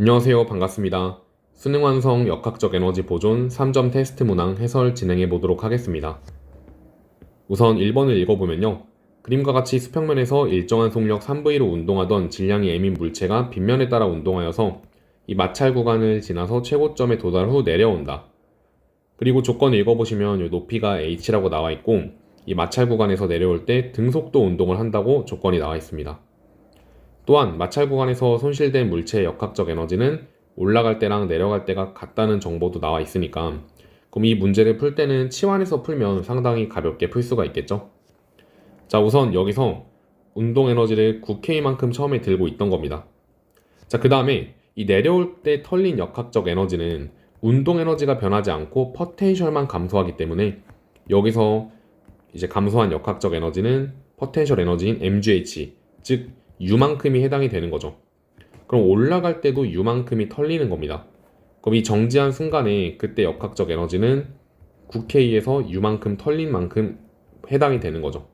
안녕하세요. 반갑습니다. 수능 완성 역학적 에너지 보존 3점 테스트 문항 해설 진행해 보도록 하겠습니다. 우선 1번을 읽어보면요. 그림과 같이 수평면에서 일정한 속력 3V로 운동하던 질량이 M인 물체가 빗면에 따라 운동하여서 이 마찰 구간을 지나서 최고점에 도달 후 내려온다. 그리고 조건 읽어보시면 이 높이가 h라고 나와 있고 이 마찰 구간에서 내려올 때 등속도 운동을 한다고 조건이 나와 있습니다. 또한 마찰 구간에서 손실된 물체의 역학적 에너지는 올라갈 때랑 내려갈 때가 같다는 정보도 나와 있으니까 그럼 이 문제를 풀 때는 치환해서 풀면 상당히 가볍게 풀 수가 있겠죠. 자 우선 여기서 운동 에너지를 9K만큼 처음에 들고 있던 겁니다. 자 그 다음에 이 내려올 때 털린 역학적 에너지는 운동 에너지가 변하지 않고 퍼텐셜만 감소하기 때문에 여기서 이제 감소한 역학적 에너지는 퍼텐셜 에너지인 mgh 즉 U만큼이 해당이 되는 거죠. 그럼 올라갈 때도 U만큼이 털리는 겁니다. 그럼 이 정지한 순간에 그때 역학적 에너지는 9K에서 U만큼 털린 만큼 해당이 되는 거죠.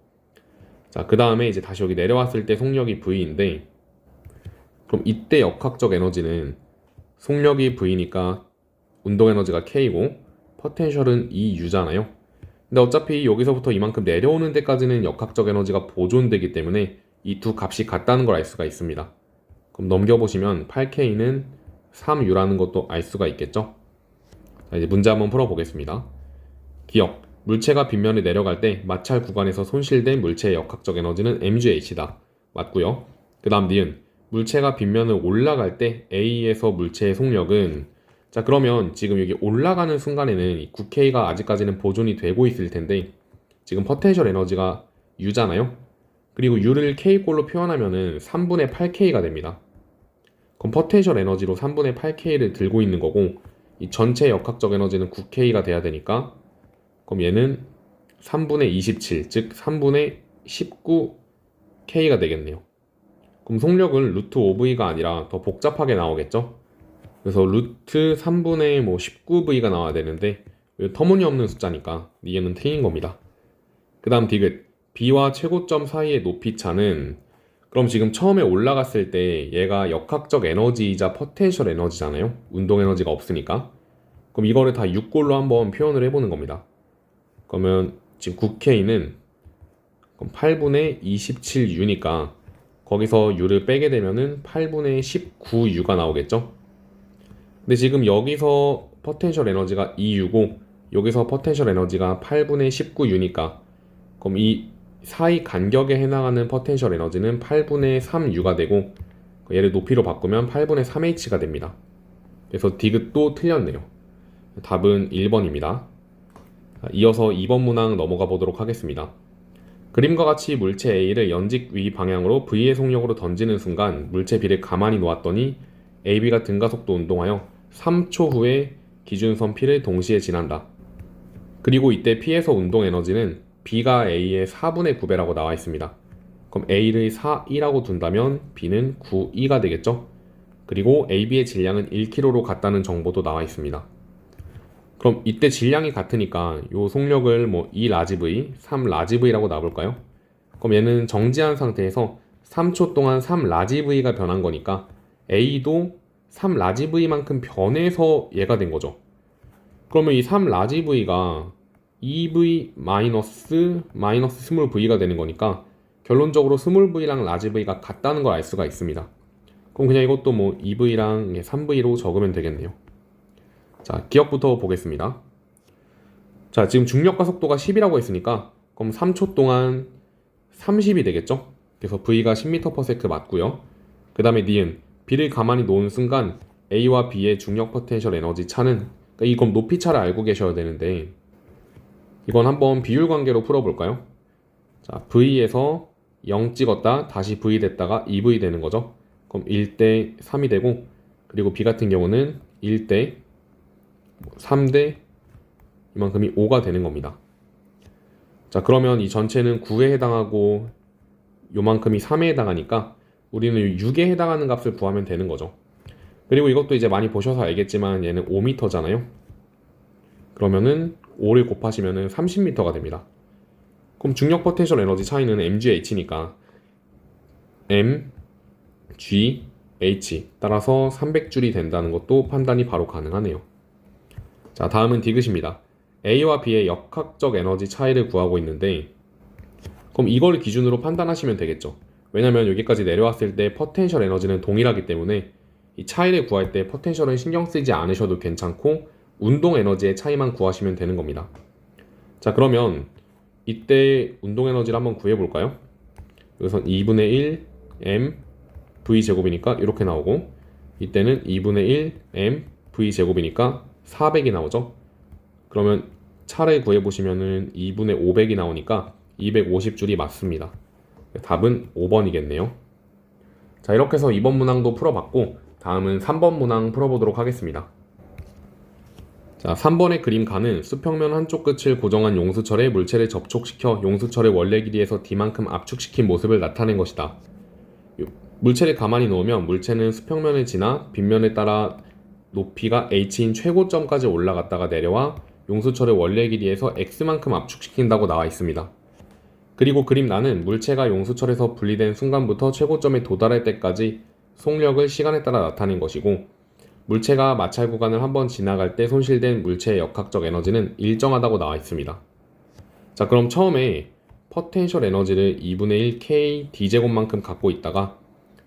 자, 그 다음에 이제 다시 여기 내려왔을 때 속력이 V인데, 그럼 이때 역학적 에너지는 속력이 V니까 운동 에너지가 K고, 포텐셜은 2U잖아요. 근데 어차피 여기서부터 이만큼 내려오는 데까지는 역학적 에너지가 보존되기 때문에 이 두 값이 같다는 걸 알 수가 있습니다. 그럼 넘겨보시면 8K는 3U라는 것도 알 수가 있겠죠? 자, 이제 문제 한번 풀어보겠습니다. 기억. 물체가 빗면에 내려갈 때 마찰 구간에서 손실된 물체의 역학적 에너지는 mgh다. 맞고요. 그 다음 니은. 물체가 빗면을 올라갈 때 A에서 물체의 속력은 자 그러면 지금 여기 올라가는 순간에는 9K가 아직까지는 보존이 되고 있을 텐데 지금 포텐셜 에너지가 U잖아요. 그리고 U를 K꼴로 표현하면은 3분의 8K가 됩니다. 그럼 포텐셜 에너지로 3분의 8K를 들고 있는 거고 이 전체 역학적 에너지는 9K가 돼야 되니까 그럼 얘는 3분의 27, 즉 3분의 19K가 되겠네요. 그럼 속력은 루트 5V가 아니라 더 복잡하게 나오겠죠? 그래서 루트 3분의 뭐 19V가 나와야 되는데 왜 터무니없는 숫자니까 얘는 틀린 겁니다. 그 다음 디귿 B와 최고점 사이의 높이 차는 그럼 지금 처음에 올라갔을 때 얘가 역학적 에너지이자 포텐셜 에너지잖아요. 운동 에너지가 없으니까. 그럼 이거를 다 6골로 한번 표현을 해보는 겁니다. 그러면 지금 9K는 8분의 27U니까 거기서 U를 빼게 되면은 8분의 19U가 나오겠죠? 근데 지금 여기서 포텐셜 에너지가 2U고 여기서 포텐셜 에너지가 8분의 19U니까 그럼 이 사이 간격에 해당하는 포텐셜 에너지는 8분의 3U가 되고 얘를 높이로 바꾸면 8분의 3H가 됩니다. 그래서 디귿도 틀렸네요. 답은 1번입니다. 이어서 2번 문항 넘어가 보도록 하겠습니다. 그림과 같이 물체 A를 연직 위 방향으로 V의 속력으로 던지는 순간 물체 B를 가만히 놓았더니 AB가 등가속도 운동하여 3초 후에 기준선 P를 동시에 지난다. 그리고 이때 P에서 운동 에너지는 B가 A의 4분의 9배라고 나와 있습니다. 그럼 A를 4, 2라고 둔다면 B는 9, 2가 되겠죠? 그리고 AB의 질량은 1kg로 같다는 정보도 나와 있습니다. 그럼 이때 질량이 같으니까 요 속력을 뭐 2 라지 V, 3 라지 V라고 놔볼까요? 그럼 얘는 정지한 상태에서 3초 동안 3 라지 V가 변한 거니까 A도 3 라지 V만큼 변해서 얘가 된 거죠. 그러면 이 3 라지 V가 2V 마이너스 마이너스 스몰 V가 되는 거니까 결론적으로 스몰 V랑 라지 V가 같다는 걸 알 수가 있습니다. 그럼 그냥 이것도 뭐 2V랑 3V로 적으면 되겠네요. 자, 기억부터 보겠습니다. 자, 지금 중력과 속도가 10이라고 했으니까 그럼 3초 동안 30이 되겠죠? 그래서 V가 10m/s 맞고요. 그 다음에 니은 B를 가만히 놓은 순간 A와 B의 중력 포텐셜 에너지 차는 그러니까 이건 높이 차를 알고 계셔야 되는데 이건 한번 비율 관계로 풀어볼까요? 자, V에서 0 찍었다 다시 V 됐다가 2V 되는 거죠. 그럼 1대 3이 되고 그리고 B 같은 경우는 1대 3대 이만큼이 5가 되는 겁니다. 자, 그러면 이 전체는 9에 해당하고 요만큼이 3에 해당하니까 우리는 6에 해당하는 값을 구하면 되는 거죠. 그리고 이것도 이제 많이 보셔서 알겠지만 얘는 5m잖아요. 그러면은 5를 곱하시면은 30m가 됩니다. 그럼 중력 포텐셜 에너지 차이는 mgh니까 m g H 따라서 300줄이 된다는 것도 판단이 바로 가능하네요. 자, 다음은 디귿입니다. A와 B의 역학적 에너지 차이를 구하고 있는데 그럼 이걸 기준으로 판단하시면 되겠죠. 왜냐면 여기까지 내려왔을 때 포텐셜 에너지는 동일하기 때문에 이 차이를 구할 때 포텐셜은 신경 쓰지 않으셔도 괜찮고 운동 에너지의 차이만 구하시면 되는 겁니다. 자, 그러면 이때 운동 에너지를 한번 구해 볼까요? 여기선 2분의 1 m v 제곱이니까 이렇게 나오고 이때는 2분의 1 m v 제곱이니까 400이 나오죠. 그러면 차를 구해 보시면은 2분의 500이 나오니까 250줄이 맞습니다. 답은 5번이겠네요. 자, 이렇게 해서 2번 문항도 풀어봤고 다음은 3번 문항 풀어보도록 하겠습니다. 자, 3번의 그림 가는 수평면 한쪽 끝을 고정한 용수철에 물체를 접촉시켜 용수철의 원래 길이에서 D만큼 압축시킨 모습을 나타낸 것이다. 요- 물체를 가만히 놓으면 물체는 수평면을 지나 빗면에 따라 높이가 h인 최고점까지 올라갔다가 내려와 용수철의 원래 길이에서 x만큼 압축시킨다고 나와 있습니다. 그리고 그림 나는 물체가 용수철에서 분리된 순간부터 최고점에 도달할 때까지 속력을 시간에 따라 나타낸 것이고 물체가 마찰 구간을 한번 지나갈 때 손실된 물체의 역학적 에너지는 일정하다고 나와 있습니다. 자, 그럼 처음에 포텐셜 에너지를 2분의 1 k d제곱만큼 갖고 있다가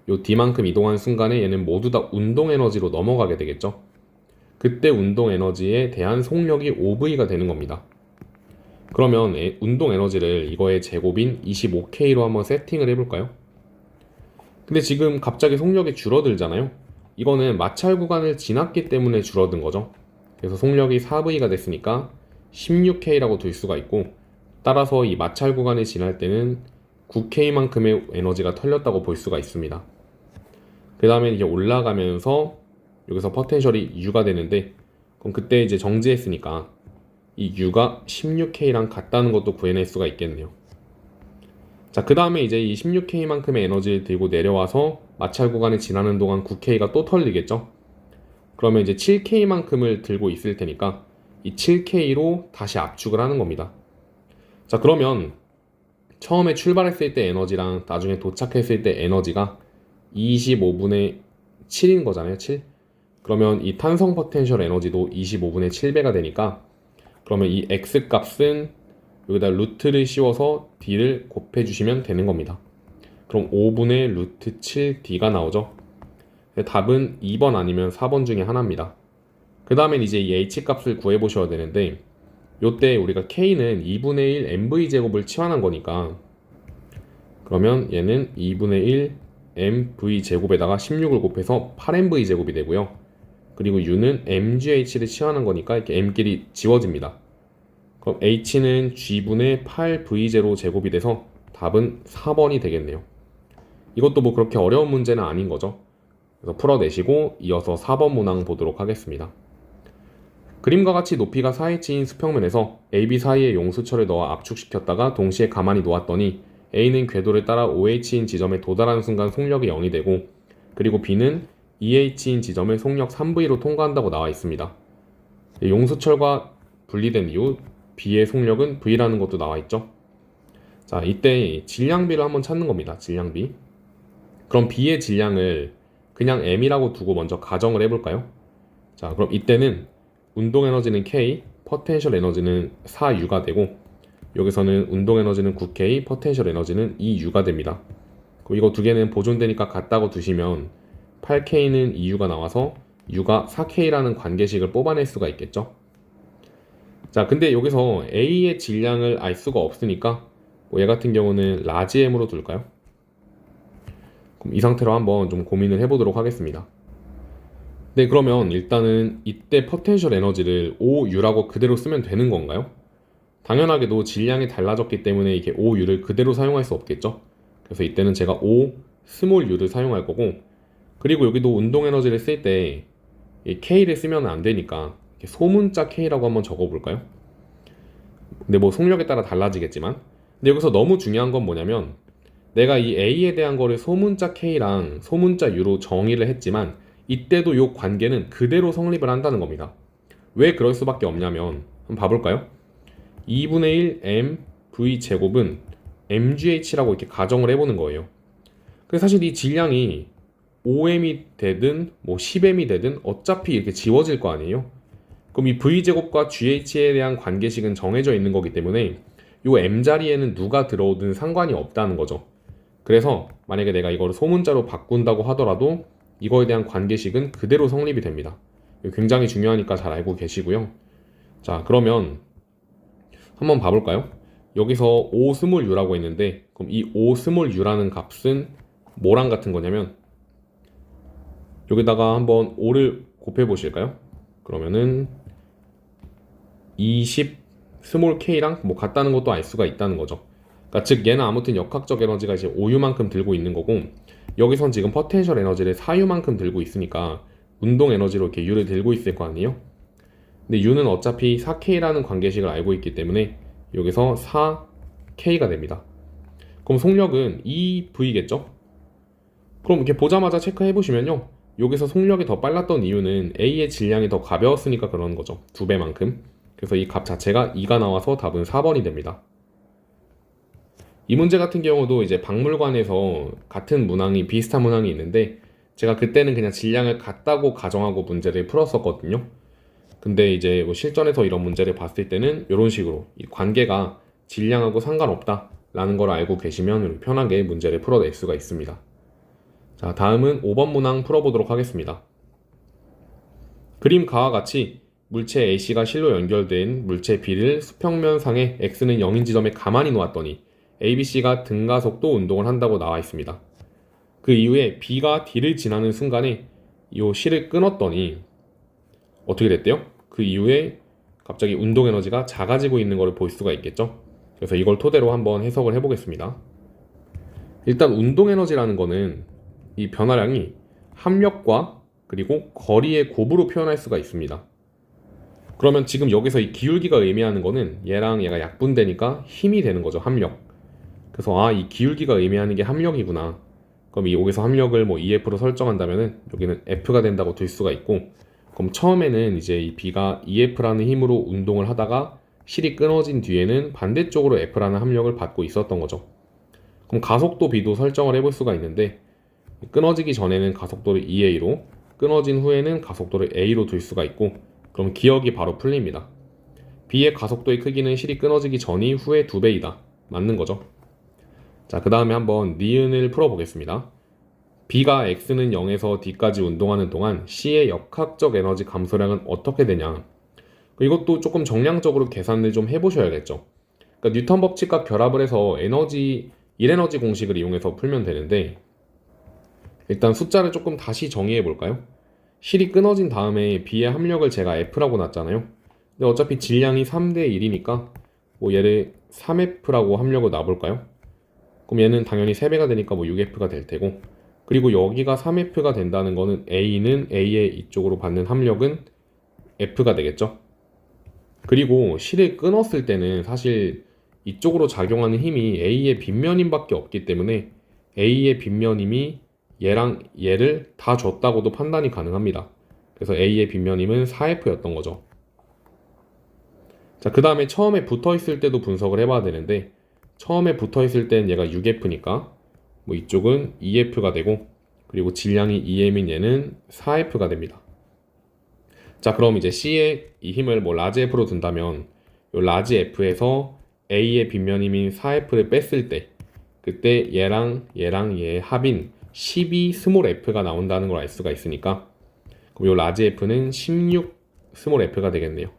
요 d만큼 이동한 순간에 얘는 모두 다 운동 에너지로 넘어가게 되겠죠. 그때 운동 에너지에 대한 속력이 5v가 되는 겁니다. 그러면 에- 운동 에너지를 이거의 제곱인 25k로 한번 세팅을 해볼까요? 근데 지금 갑자기 속력이 줄어들잖아요. 이거는 마찰 구간을 지났기 때문에 줄어든 거죠. 그래서 속력이 4V가 됐으니까 16K라고 둘 수가 있고 따라서 이 마찰 구간을 지날 때는 9K만큼의 에너지가 털렸다고 볼 수가 있습니다. 그 다음에 이제 올라가면서 여기서 포텐셜이 U가 되는데 그럼 그때 이제 정지했으니까 이 U가 16K랑 같다는 것도 구해낼 수가 있겠네요. 자, 그 다음에 이제 이 16K만큼의 에너지를 들고 내려와서 마찰 구간을 지나는 동안 9K가 또 털리겠죠? 그러면 이제 7K만큼을 들고 있을 테니까 이 7K로 다시 압축을 하는 겁니다. 자, 그러면 처음에 출발했을 때 에너지랑 나중에 도착했을 때 에너지가 25분의 7인 거잖아요, 7. 그러면 이 탄성 포텐셜 에너지도 25분의 7배가 되니까 그러면 이 X 값은 여기다 루트를 씌워서 D를 곱해주시면 되는 겁니다. 그럼 5분의 루트 7D가 나오죠. 답은 2번 아니면 4번 중에 하나입니다. 그 다음엔 이제 이 H 값을 구해보셔야 되는데 요때 우리가 K는 2분의 1 MV 제곱을 치환한 거니까 그러면 얘는 2분의 1 MV 제곱에다가 16을 곱해서 8MV 제곱이 되고요. 그리고 U는 MGH를 치환한 거니까 이렇게 M끼리 지워집니다. 그럼 H는 G분의 8V0 제곱이 돼서 답은 4번이 되겠네요. 이것도 뭐 그렇게 어려운 문제는 아닌 거죠. 그래서 풀어내시고 이어서 4번 문항 보도록 하겠습니다. 그림과 같이 높이가 4h인 수평면에서 AB 사이에 용수철을 넣어 압축시켰다가 동시에 가만히 놓았더니 A는 궤도를 따라 5h인 지점에 도달하는 순간 속력이 0이 되고 그리고 B는 2h인 지점을 속력 3v로 통과한다고 나와 있습니다. 용수철과 분리된 이후 B의 속력은 V라는 것도 나와 있죠. 자, 이때 질량비를 한번 찾는 겁니다. 질량비. 그럼 B의 질량을 그냥 M이라고 두고 먼저 가정을 해볼까요? 자, 그럼 이때는 운동 에너지는 K, 포텐셜 에너지는 4U가 되고 여기서는 운동 에너지는 9K, 포텐셜 에너지는 2U가 됩니다. 이거 두 개는 보존되니까 같다고 두시면 8K는 2U가 나와서 U가 4K라는 관계식을 뽑아낼 수가 있겠죠. 자, 근데 여기서 A의 질량을 알 수가 없으니까 뭐 얘 같은 경우는 라지 M으로 둘까요? 그럼 이 상태로 한번 좀 고민을 해보도록 하겠습니다. 네, 그러면 일단은 이때 포텐셜 에너지를 OU라고 그대로 쓰면 되는 건가요? 당연하게도 질량이 달라졌기 때문에 이게 OU를 그대로 사용할 수 없겠죠? 그래서 이때는 제가 O 스몰 U를 사용할 거고 그리고 여기도 운동 에너지를 쓸 때 K를 쓰면 안 되니까 소문자 K라고 한번 적어볼까요? 근데 뭐 속력에 따라 달라지겠지만 근데 여기서 너무 중요한 건 뭐냐면 내가 이 A에 대한 거를 소문자 K랑 소문자 U로 정의를 했지만 이때도 이 관계는 그대로 성립을 한다는 겁니다. 왜 그럴 수밖에 없냐면 한번 봐볼까요? 2분의 1 M V 제곱은 MGH라고 이렇게 가정을 해보는 거예요. 그래서 사실 이 질량이 5m이 되든 뭐 10m이 되든 어차피 이렇게 지워질 거 아니에요? 그럼 이 v제곱과 gh에 대한 관계식은 정해져 있는 거기 때문에 요 m 자리에는 누가 들어오든 상관이 없다는 거죠. 그래서 만약에 내가 이거를 소문자로 바꾼다고 하더라도 이거에 대한 관계식은 그대로 성립이 됩니다. 굉장히 중요하니까 잘 알고 계시고요. 자, 그러면 한번 봐볼까요? 여기서 5 스몰 u라고 했는데 그럼 이5 스몰 u라는 값은 뭐랑 같은 거냐면 여기다가 한번 5를 곱해 보실까요? 그러면은 20 스몰 k랑 뭐 같다는 것도 알 수가 있다는 거죠. 그러니까 즉 얘는 아무튼 역학적 에너지가 이제 5U만큼 들고 있는 거고 여기선 지금 포텐셜 에너지를 4U만큼 들고 있으니까 운동 에너지로 이렇게 U를 들고 있을 거 아니에요? 근데 U는 어차피 4K라는 관계식을 알고 있기 때문에 여기서 4K가 됩니다. 그럼 속력은 2V겠죠? 그럼 이렇게 보자마자 체크해 보시면요. 여기서 속력이 더 빨랐던 이유는 A의 질량이 더 가벼웠으니까 그러는 거죠. 두 배만큼. 그래서 이 값 자체가 2가 나와서 답은 4번이 됩니다. 이 문제 같은 경우도 이제 박물관에서 같은 문항이 비슷한 문항이 있는데 제가 그때는 그냥 질량을 같다고 가정하고 문제를 풀었었거든요. 근데 이제 뭐 실전에서 이런 문제를 봤을 때는 이런 식으로 이 관계가 질량하고 상관없다라는 걸 알고 계시면 편하게 문제를 풀어낼 수가 있습니다. 자, 다음은 5번 문항 풀어보도록 하겠습니다. 그림 가와 같이 물체 A씨가 실로 연결된 물체 B를 수평면상에 X는 0인 지점에 가만히 놓았더니 ABC가 등가속도 운동을 한다고 나와 있습니다. 그 이후에 B가 D를 지나는 순간에 이 C를 끊었더니 어떻게 됐대요? 그 이후에 갑자기 운동 에너지가 작아지고 있는 것을 볼 수가 있겠죠? 그래서 이걸 토대로 한번 해석을 해보겠습니다. 일단 운동 에너지라는 거는 이 변화량이 합력과 그리고 거리의 곱으로 표현할 수가 있습니다. 그러면 지금 여기서 이 기울기가 의미하는 거는 얘랑 얘가 약분되니까 힘이 되는 거죠, 합력. 그래서 아, 이 기울기가 의미하는 게 합력이구나. 그럼 이 여기서 합력을 뭐 EF로 설정한다면은 여기는 F가 된다고 둘 수가 있고 그럼 처음에는 이제 이 B가 EF라는 힘으로 운동을 하다가 실이 끊어진 뒤에는 반대쪽으로 F라는 합력을 받고 있었던 거죠. 그럼 가속도 B도 설정을 해볼 수가 있는데 끊어지기 전에는 가속도를 EA로 끊어진 후에는 가속도를 A로 둘 수가 있고 그럼 기억이 바로 풀립니다. B의 가속도의 크기는 실이 끊어지기 전이 후의 두 배이다. 맞는 거죠. 자, 그 다음에 한번 니은을 풀어보겠습니다. B가 X는 0에서 D까지 운동하는 동안 C의 역학적 에너지 감소량은 어떻게 되냐. 이것도 조금 정량적으로 계산을 좀 해보셔야겠죠. 그러니까 뉴턴 법칙과 결합을 해서 에너지, 1에너지 공식을 이용해서 풀면 되는데, 일단 숫자를 조금 다시 정의해 볼까요? 실이 끊어진 다음에 B의 합력을 제가 F라고 놨잖아요. 근데 어차피 질량이 3대 1이니까, 뭐 얘를 3F라고 합력을 놔볼까요? 그럼 얘는 당연히 3배가 되니까 뭐 6F가 될 테고 그리고 여기가 3F가 된다는 거는 A는 A의 이쪽으로 받는 합력은 F가 되겠죠. 그리고 실을 끊었을 때는 사실 이쪽으로 작용하는 힘이 A의 빗면힘밖에 없기 때문에 A의 빗면힘이 얘랑 얘를 다 줬다고도 판단이 가능합니다. 그래서 A의 빗면힘은 4F였던 거죠. 자, 그 다음에 처음에 붙어 있을 때도 분석을 해봐야 되는데 처음에 붙어 있을 땐 얘가 6F니까 뭐 이쪽은 2F가 되고 그리고 질량이 2M인 얘는 4F가 됩니다. 자 그럼 이제 C의 이 힘을 뭐 라지 F로 둔다면 요 라지 F에서 A의 빗면 힘인 4F를 뺐을 때 그때 얘랑 얘랑 얘의 합인 12 스몰 F가 나온다는 걸 알 수가 있으니까 그럼 요 라지 F는 16 스몰 F가 되겠네요.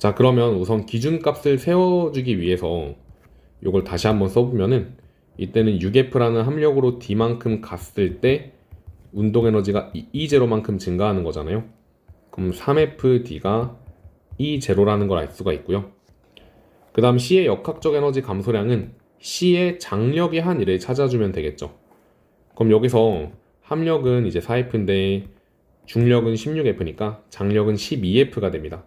자 그러면 우선 기준값을 세워주기 위해서 이걸 다시 한번 써보면은 이때는 6F라는 합력으로 D만큼 갔을 때 운동 에너지가 E0만큼 증가하는 거잖아요. 그럼 3FD가 E0라는 걸 알 수가 있고요. 그 다음 C의 역학적 에너지 감소량은 C의 장력이 한 일을 찾아주면 되겠죠. 그럼 여기서 합력은 이제 4F인데 중력은 16F니까 장력은 12F가 됩니다.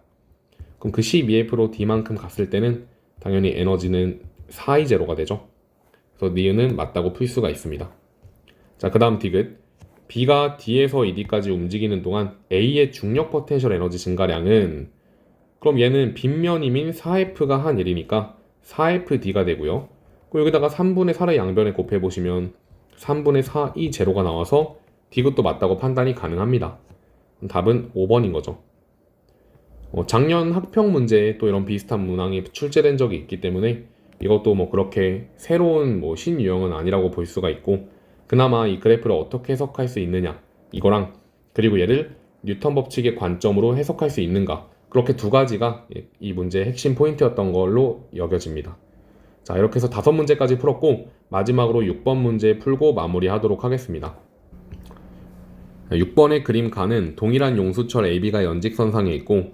그럼 그 12F로 D만큼 갔을 때는 당연히 에너지는 4E0가 되죠. 그래서 니은은 맞다고 풀 수가 있습니다. 자, 그 다음 디귿. B가 D에서 ED까지 움직이는 동안 A의 중력 포텐셜 에너지 증가량은 그럼 얘는 빗면임인 4F가 한 일이니까 4FD가 되고요. 그리고 여기다가 3분의 4의 양변에 곱해보시면 3분의 4이 제로가 나와서 디귿도 맞다고 판단이 가능합니다. 답은 5번인 거죠. 어, 작년 학평 문제에 또 이런 비슷한 문항이 출제된 적이 있기 때문에 이것도 뭐 그렇게 새로운 뭐 신유형은 아니라고 볼 수가 있고 그나마 이 그래프를 어떻게 해석할 수 있느냐 이거랑 그리고 얘를 뉴턴 법칙의 관점으로 해석할 수 있는가 그렇게 두 가지가 이 문제의 핵심 포인트였던 걸로 여겨집니다. 자 이렇게 해서 다섯 문제까지 풀었고 마지막으로 6번 문제 풀고 마무리하도록 하겠습니다. 6번의 그림 가는 동일한 용수철 AB가 연직선상에 있고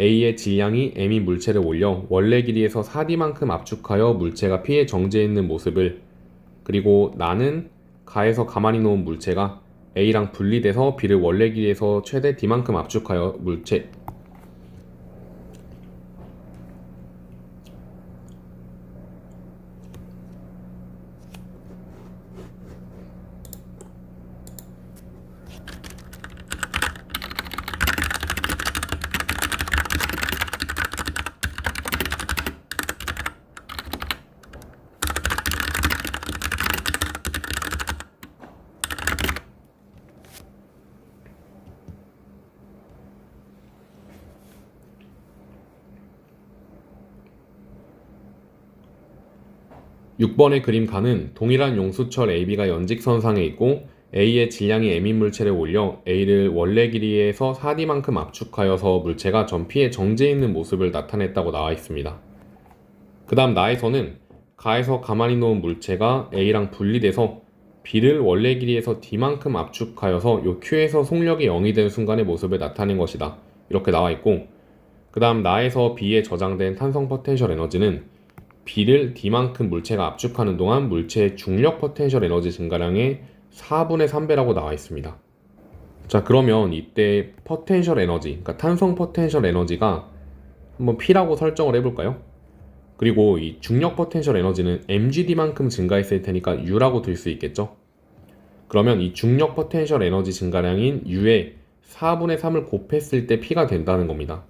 A의 질량이 M이 물체를 올려 원래 길이에서 4D만큼 압축하여 물체가 P에 정지해 있는 모습을 그리고 나는 가에서 가만히 놓은 물체가 A랑 분리돼서 B를 원래 길이에서 최대 D만큼 압축하여 물체 6번의 그림 가는 동일한 용수철 AB가 연직선상에 있고 A의 질량이 M인 물체를 올려 A를 원래 길이에서 4D만큼 압축하여서 물체가 전 P에 정지해 있는 모습을 나타냈다고 나와 있습니다. 그 다음 나에서는 가에서 가만히 놓은 물체가 A랑 분리돼서 B를 원래 길이에서 D만큼 압축하여서 요 Q에서 속력이 0이 되는 순간의 모습을 나타낸 것이다. 이렇게 나와 있고 그 다음 나에서 B에 저장된 탄성 포텐셜 에너지는 B를 D만큼 물체가 압축하는 동안 물체의 중력 포텐셜 에너지 증가량의 4분의 3배라고 나와 있습니다. 자, 그러면 이때 포텐셜 에너지, 그러니까 탄성 포텐셜 에너지가 한번 P라고 설정을 해볼까요? 그리고 이 중력 포텐셜 에너지는 mgd만큼 증가했을 테니까 U라고 들 수 있겠죠? 그러면 이 중력 포텐셜 에너지 증가량인 U의 4분의 3을 곱했을 때 P가 된다는 겁니다.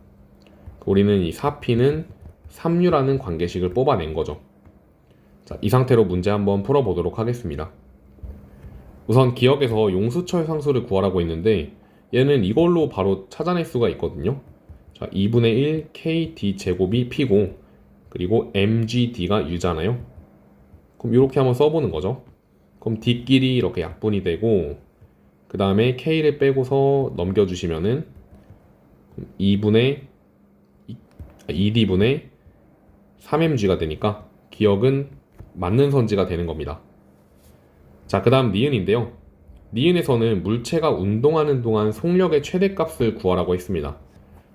우리는 이 4P는 3U라는 관계식을 뽑아낸 거죠. 자, 이 상태로 문제 한번 풀어보도록 하겠습니다. 우선 기억에서 용수철 상수를 구하라고 했는데 얘는 이걸로 바로 찾아낼 수가 있거든요. 자, 2분의 1 KD 제곱이 P고 그리고 MGD가 U잖아요. 그럼 이렇게 한번 써보는 거죠. 그럼 D끼리 이렇게 약분이 되고 그 다음에 K를 빼고서 넘겨주시면은 2분의 2D분의 3mg가 되니까 기억은 맞는 선지가 되는 겁니다. 자, 그 다음 니은인데요. 니은에서는 물체가 운동하는 동안 속력의 최대값을 구하라고 했습니다.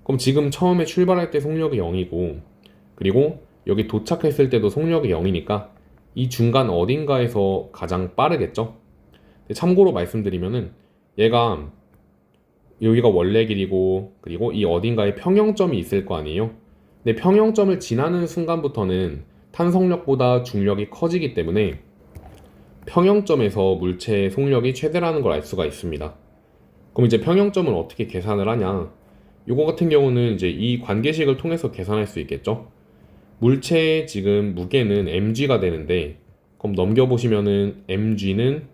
그럼 지금 처음에 출발할 때 속력이 0이고 그리고 여기 도착했을 때도 속력이 0이니까 이 중간 어딘가에서 가장 빠르겠죠? 참고로 말씀드리면은 얘가 여기가 원래 길이고 그리고 이 어딘가에 평형점이 있을 거 아니에요? 근데 평형점을 지나는 순간부터는 탄성력보다 중력이 커지기 때문에 평형점에서 물체의 속력이 최대라는 걸 알 수가 있습니다. 그럼 이제 평형점을 어떻게 계산을 하냐? 이거 같은 경우는 이제 이 관계식을 통해서 계산할 수 있겠죠? 물체의 지금 무게는 mg가 되는데 그럼 넘겨보시면은 mg는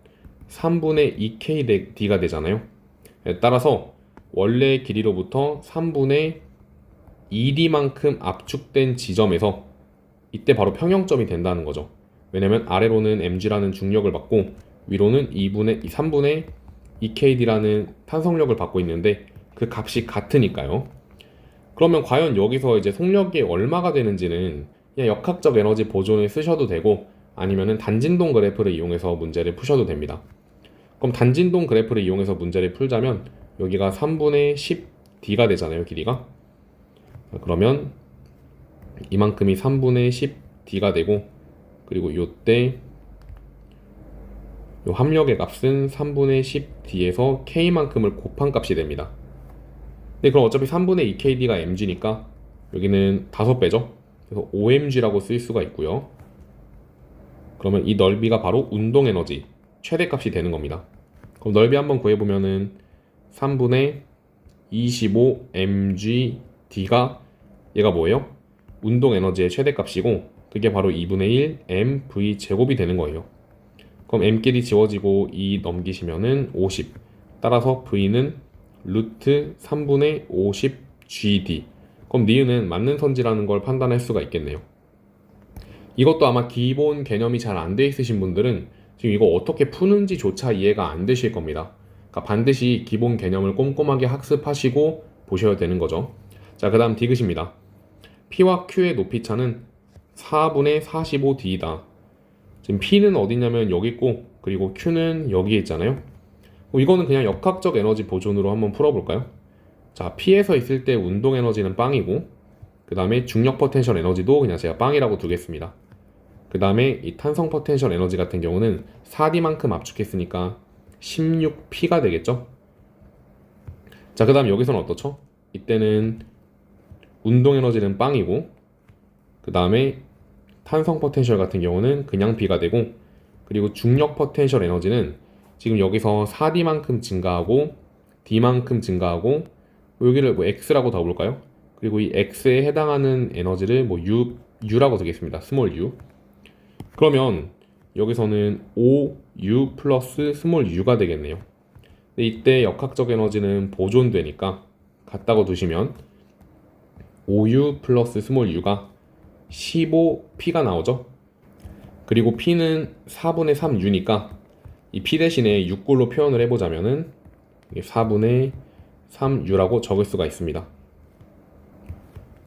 3분의 2kd가 되잖아요. 따라서 원래 길이로부터 3분의 2D만큼 압축된 지점에서 이때 바로 평형점이 된다는 거죠. 왜냐면 아래로는 mg라는 중력을 받고 위로는 2분의 3분의 2kd라는 탄성력을 받고 있는데 그 값이 같으니까요. 그러면 과연 여기서 이제 속력이 얼마가 되는지는 그냥 역학적 에너지 보존을 쓰셔도 되고 아니면은 단진동 그래프를 이용해서 문제를 푸셔도 됩니다. 그럼 단진동 그래프를 이용해서 문제를 풀자면 여기가 3분의 10d가 되잖아요, 길이가. 그러면 이만큼이 3분의 10d가 되고 그리고 요때 요 합력의 값은 3분의 10d에서 k만큼을 곱한 값이 됩니다. 네, 그럼 어차피 3분의 2kd가 mg니까 여기는 5배죠. 그래서 5mg라고 쓸 수가 있고요. 그러면 이 넓이가 바로 운동 에너지 최대값이 되는 겁니다. 그럼 넓이 한번 구해보면은 3분의 25mgd가 얘가 뭐예요? 운동 에너지의 최대값이고 그게 바로 2분의 1 mv 제곱이 되는 거예요. 그럼 m끼리 지워지고 2 넘기시면은 50. 따라서 v는 루트 3분의 50 gd. 그럼 니은은 맞는 선지라는 걸 판단할 수가 있겠네요. 이것도 아마 기본 개념이 잘 안 돼 있으신 분들은 지금 이거 어떻게 푸는지조차 이해가 안 되실 겁니다. 그러니까 반드시 기본 개념을 꼼꼼하게 학습하시고 보셔야 되는 거죠. 자, 그 다음 디귿입니다. P와 Q의 높이 차는 4분의 45D이다. 지금 P는 어디냐면 여기 있고, 그리고 Q는 여기에 있잖아요. 뭐 이거는 그냥 역학적 에너지 보존으로 한번 풀어볼까요? 자, P에서 있을 때 운동 에너지는 빵이고, 그 다음에 중력 포텐셜 에너지도 그냥 제가 빵이라고 두겠습니다. 그 다음에 이 탄성 포텐셜 에너지 같은 경우는 4D만큼 압축했으니까 16P가 되겠죠? 자, 그 다음 여기서는 어떻죠? 이때는 운동 에너지는 빵이고, 그 다음에 탄성 포텐셜 같은 경우는 그냥 B가 되고, 그리고 중력 포텐셜 에너지는 지금 여기서 4D만큼 증가하고, D만큼 증가하고, 뭐 여기를 뭐 X라고 더 볼까요? 그리고 이 X에 해당하는 에너지를 뭐 U, U라고 두겠습니다. 스몰 U. 그러면 여기서는 5U 플러스 스몰 U가 되겠네요. 이때 역학적 에너지는 보존되니까 같다고 두시면 5U 플러스 스몰 U가 15P가 나오죠. 그리고 P는 4분의 3U니까 이 P 대신에 6골로 표현을 해보자면은 4분의 3U라고 적을 수가 있습니다.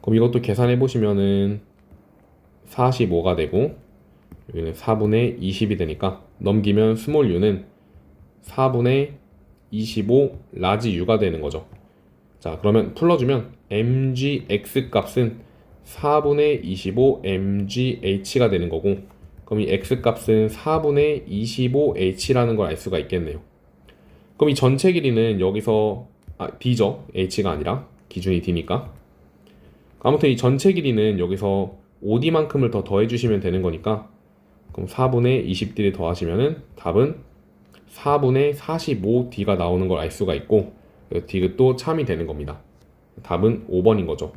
그럼 이것도 계산해 보시면은 45가 되고 여기는 4분의 20이 되니까 넘기면 스몰 u는 4분의 25 라지 u가 되는 거죠. 자, 그러면 풀어주면 mgx 값은 4분의 25 mgh가 되는 거고 그럼 이 x 값은 4분의 25h라는 걸 알 수가 있겠네요. 그럼 이 전체 길이는 여기서 아, d죠. h가 아니라 기준이 d니까. 아무튼 이 전체 길이는 여기서 5d만큼을 더 더해주시면 되는 거니까 그럼 4분의 20d를 더하시면은 답은 4분의 45d가 나오는 걸 알 수가 있고 디귿도 참이 되는 겁니다. 답은 5번인 거죠.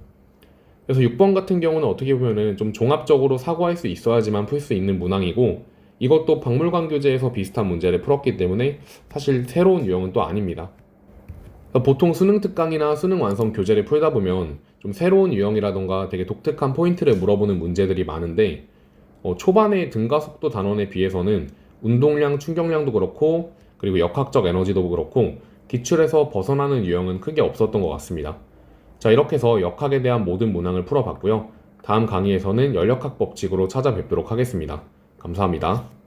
그래서 6번 같은 경우는 어떻게 보면은 좀 종합적으로 사고할 수 있어야지만 풀 수 있는 문항이고 이것도 박물관 교재에서 비슷한 문제를 풀었기 때문에 사실 새로운 유형은 또 아닙니다. 보통 수능 특강이나 수능 완성 교재를 풀다 보면 좀 새로운 유형이라던가 되게 독특한 포인트를 물어보는 문제들이 많은데 어, 초반의 등가 속도 단원에 비해서는 운동량, 충격량도 그렇고 그리고 역학적 에너지도 그렇고 기출에서 벗어나는 유형은 크게 없었던 것 같습니다. 자 이렇게 해서 역학에 대한 모든 문항을 풀어봤고요. 다음 강의에서는 연력학 법칙으로 찾아뵙도록 하겠습니다. 감사합니다.